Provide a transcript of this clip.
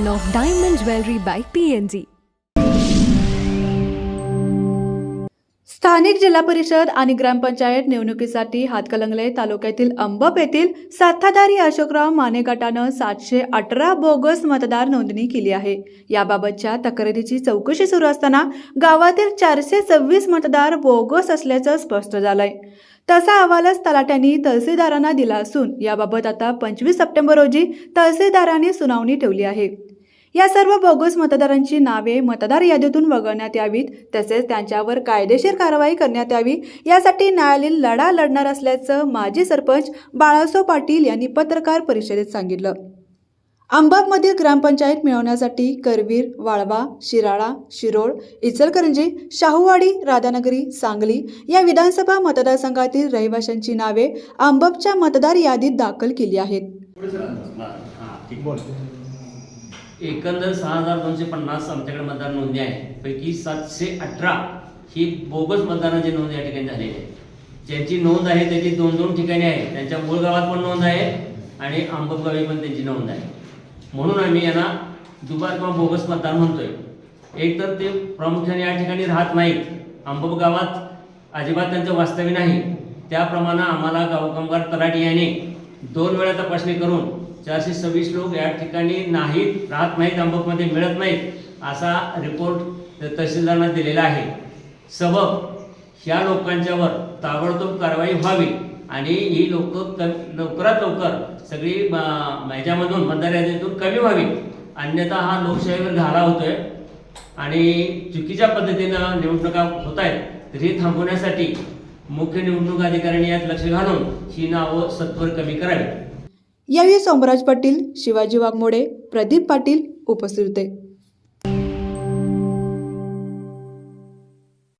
of diamond jewelry by PNG. स्थानिक जिल्हा परिषद आणि ग्रामपंचायत निवडणुकीसाठी हातकलंगले तालुक्यातील अंबप येथील सत्ताधारी अशोकराव माने गटानं सातशे अठरा बोगस मतदार नोंदणी केली आहे. याबाबतच्या तक्रारीची चौकशी सुरू असताना गावातील चारशे सव्वीस मतदार बोगस असल्याचं स्पष्ट झालंय. तसा अहवालच तलाट्यांनी तहसीलदारांना दिला असून याबाबत आता पंचवीस सप्टेंबर रोजी तहसीलदारांनी सुनावणी ठेवली आहे. या सर्व बोगस मतदारांची नावे मतदार यादीतून वगळण्यात यावीत तसेच त्यांच्यावर कायदेशीर कारवाई करण्यात यावी. यासाठी न्यायालयीन लढा लढणार असल्याचं माजी सरपंच बाळासो पाटील यांनी पत्रकार परिषदेत सांगितलं. अंबाबमधील ग्रामपंचायत मिळवण्यासाठी करवीर वाळवा शिराळा शिरोळ इचलकरंजी शाहूवाडी राधानगरी सांगली या विधानसभा मतदारसंघातील रहिवाशांची नावे आंबाबच्या मतदार यादीत दाखल केली आहेत. एकंदर सहा हजार दोनशे पन्नास आमच्याकडे मतदार नोंदणी आहे पैकी सातशे अठरा ही बोगस मतदानाची नोंद या ठिकाणी झालेली आहे. ज्यांची नोंद आहे त्याची दोन दोन ठिकाणी आहे त्यांच्या मूळ गावात पण नोंद आहे आणि आंबगावी पण त्यांची नोंद आहे. म्हणून आम्ही यांना दुबार किंवा बोगस मतदार म्हणतोय. एक तर ते प्रामुख्याने या ठिकाणी राहत नाहीत. आंबब गावात अजिबात त्यांचं वास्तव्य नाही. त्याप्रमाणे आम्हाला गावकामगार तलाठी याने दोन वेळा तपासणी करून चारशे सव्वीस लोक या ठिकाणी नाहीत राहत नाहीत अंबकमध्ये मिळत नाहीत असा रिपोर्ट तहसीलदारांना दिलेला आहे. सबब ह्या लोकांच्यावर ताबडतोब कारवाई व्हावी आणि ही लोक क लवकरात लवकर सगळी ह्याच्यामधून मतदार यादीतून कमी व्हावी. अन्यथा हा लोकशाहीवर घाला होतोय आणि चुकीच्या पद्धतीनं निवडणुका होत आहेत तर हे थांबवण्यासाठी मुख्य निवडणूक अधिकाऱ्यांनी यात लक्ष घालून ही नावं सत्वर कमी करावी यावेळी सोमराज पाटील शिवाजी वाघमोडे प्रदीप पाटील उपस्थित होते.